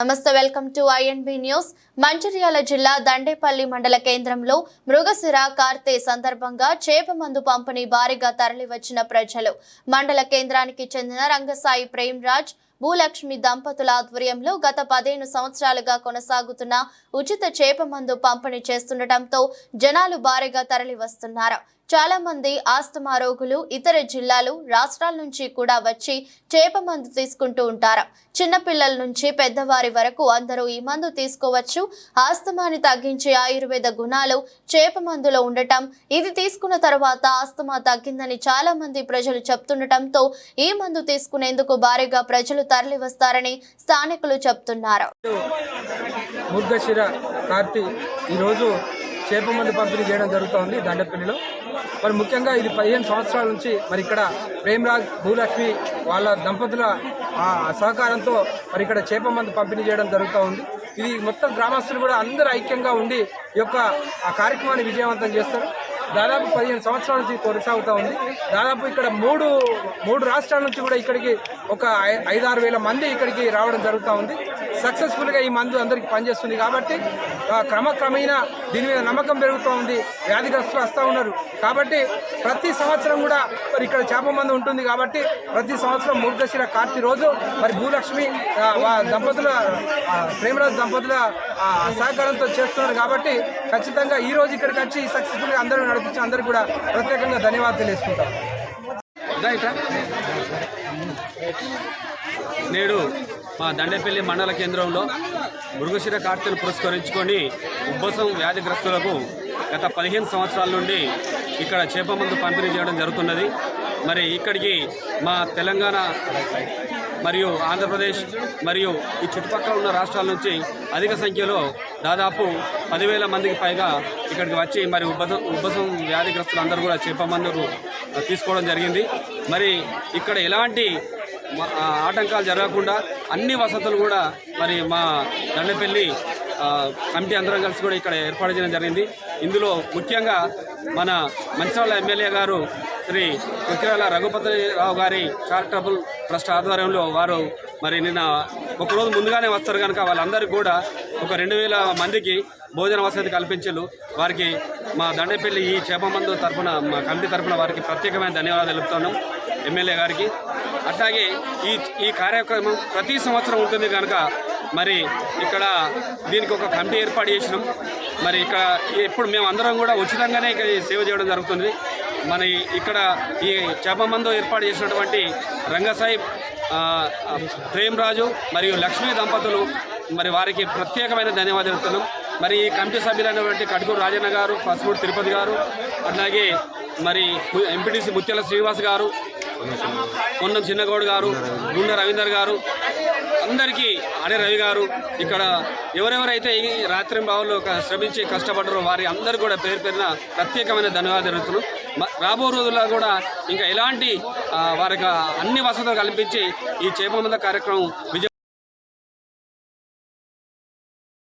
నమస్తే welcome to INB news Mancherial జిల్లా దండేపల్లి మండల కేంద్రంలో మృగశిర కార్తె సందర్భంగా చేప మందు పంపిణీ భారీగా తరలివచ్చిన ప్రజలు. మండల కేంద్రానికి చెందిన రంగసాయి ప్రేమ్రాజ్ భూలక్ష్మి దంపతుల ఆధ్వర్యంలో గత పదిహేను సంవత్సరాలుగా కొనసాగుతున్న ఉచిత చేప మందు పంపిణీ చేస్తుండటంతో జనాలు భారీగా తరలివస్తున్నారు. చాలా మంది ఆస్తమా రోగులు ఇతర జిల్లాలు రాష్ట్రాల నుంచి కూడా వచ్చి చేప మందు తీసుకుంటూ ఉంటారు. చిన్నపిల్లల నుంచి పెద్దవారి వరకు అందరూ ఈ మందు తీసుకోవచ్చు. ఆస్తమాని తగ్గించే ఆయుర్వేద గుణాలు చేప మందులో ఉండటం ఇది తీసుకున్న తర్వాత ఆస్తమా తగ్గిందని చాలా మంది ప్రజలు చెప్తుండటంతో ఈ మందు తీసుకునేందుకు భారీగా ప్రజలు తరలి వస్తారని స్థానికులు చెప్తున్నారు. ముర్గశిర ఈరోజు చేప మందు పంపిణీ చేయడం జరుగుతోంది దండపల్లిలో. మరి ముఖ్యంగా ఇది పదిహేను సంవత్సరాల నుంచి మరి ఇక్కడ ప్రేమరాజ్ భూలక్ష్మి వాళ్ళ దంపతుల ఆ సహకారంతో మరి ఇక్కడ చేప మందు పంపిణీ చేయడం జరుగుతూ ఉంది. ఇది మొత్తం గ్రామస్తులు కూడా అందరూ ఐక్యంగా ఉండి ఈ యొక్క ఆ కార్యక్రమాన్ని విజయవంతం చేస్తారు. దాదాపు పదిహేను సంవత్సరాల నుంచి కొనసాగుతూ ఉంది. దాదాపు ఇక్కడ మూడు మూడు రాష్ట్రాల నుంచి కూడా ఇక్కడికి ఒక ఐ- ఐదారు వేల మంది ఇక్కడికి రావడం జరుగుతూ ఉంది. సక్సెస్ఫుల్గా ఈ మందు అందరికీ పనిచేస్తుంది కాబట్టి క్రమక్రమేణా దీని మీద నమ్మకం పెరుగుతూ ఉంది వ్యాధిగ్రస్తులు వస్తూ ఉన్నారు. కాబట్టి ప్రతి సంవత్సరం కూడా మరి ఇక్కడ చేప మందు ఉంటుంది కాబట్టి ప్రతి సంవత్సరం మూర్ఖశిర కార్తీ రోజు మరి భూలక్ష్మి దంపతుల ప్రేమరాజు ప్రేమరాజ్ దంపతుల సహకారంతో చేస్తున్నారు కాబట్టి ఖచ్చితంగా ఈ రోజు ఇక్కడికి వచ్చి సక్సెస్ఫుల్గా అందరూ నడిపించి అందరికీ కూడా ప్రత్యేకంగా ధన్యవాదాలు తెలుసుకుంటారు నేడు మా దండేపల్లి మండల కేంద్రంలో మృగశిర కార్తెను పురస్కరించుకొని ఉబ్బసం వ్యాధిగ్రస్తులకు గత పదిహేను సంవత్సరాల నుండి ఇక్కడ చేప మందు పంపిణీ చేయడం జరుగుతున్నది. మరి ఇక్కడికి మా తెలంగాణ మరియు ఆంధ్రప్రదేశ్ మరియు ఈ చుట్టుపక్కల ఉన్న రాష్ట్రాల నుంచి అధిక సంఖ్యలో దాదాపు పదివేల మందికి పైగా ఇక్కడికి వచ్చి మరి ఉబ్బసం ఉబ్బసం వ్యాధిగ్రస్తులు అందరూ కూడా చేప మందులు తీసుకోవడం జరిగింది. మరి ఇక్కడ ఎలాంటి ఆటంకాలు జరగకుండా అన్ని వసతులు కూడా మరి మా దండపల్లి కమిటీ అందరం కలిసి కూడా ఇక్కడ ఏర్పాటు చేయడం జరిగింది. ఇందులో ముఖ్యంగా మన మంచిర్యాల ఎమ్మెల్యే గారు శ్రీ కుకిరాల రఘుపతిరావు గారి చారిటబుల్ ట్రస్ట్ ఆధ్వర్యంలో వారు మరి నిన్న ఒకరోజు ముందుగానే వస్తారు కనుక వాళ్ళందరికీ కూడా ఒక రెండు వేల మందికి భోజన వసతి కల్పించారు వారికి మా దండపల్లి ఈ చేపమందు తరఫున మా కమిటీ తరఫున వారికి ప్రత్యేకమైన ధన్యవాదాలు తెలుపుతున్నాం ఎమ్మెల్యే గారికి. అట్లాగే ఈ ఈ కార్యక్రమం ప్రతి సంవత్సరం ఉంటుంది కనుక మరి ఇక్కడ దీనికి ఒక కమిటీ ఏర్పాటు చేసినాం. మరి ఇక్కడ ఇప్పుడు మేము అందరం కూడా ఉచితంగానే ఇక్కడ సేవ చేయడం జరుగుతుంది. మన ఇక్కడ ఈ చేపమందు ఏర్పాటు చేసినటువంటి రంగసాయి ప్రేమరాజు మరియు లక్ష్మీ దంపతులు మరి వారికి ప్రత్యేకమైన ధన్యవాదాలు చెప్తున్నాం మరి ఈ కమిటీ సభ్యులైనటువంటి కటుకూరు రాజన్న గారు పసుమూడు తిరుపతి గారు అట్లాగే మరి ఎంపీటీసీ ముత్యాల శ్రీనివాస్ గారు పొన్నం చిన్నగౌడ్ గారు గుండె రవీందర్ గారు అందరికీ అడే రవి గారు ఇక్కడ ఎవరెవరైతే ఈ రాత్రి భావంలో శ్రమించి కష్టపడ్డారో వారి అందరూ కూడా పేరు పేరున ప్రత్యేకమైన ధన్యవాదాలు రాబో రోజుల్లో కూడా ఇంకా ఎలాంటి వారికి అన్ని వసతులు కల్పించి ఈ చేపమంద కార్యక్రమం విజయ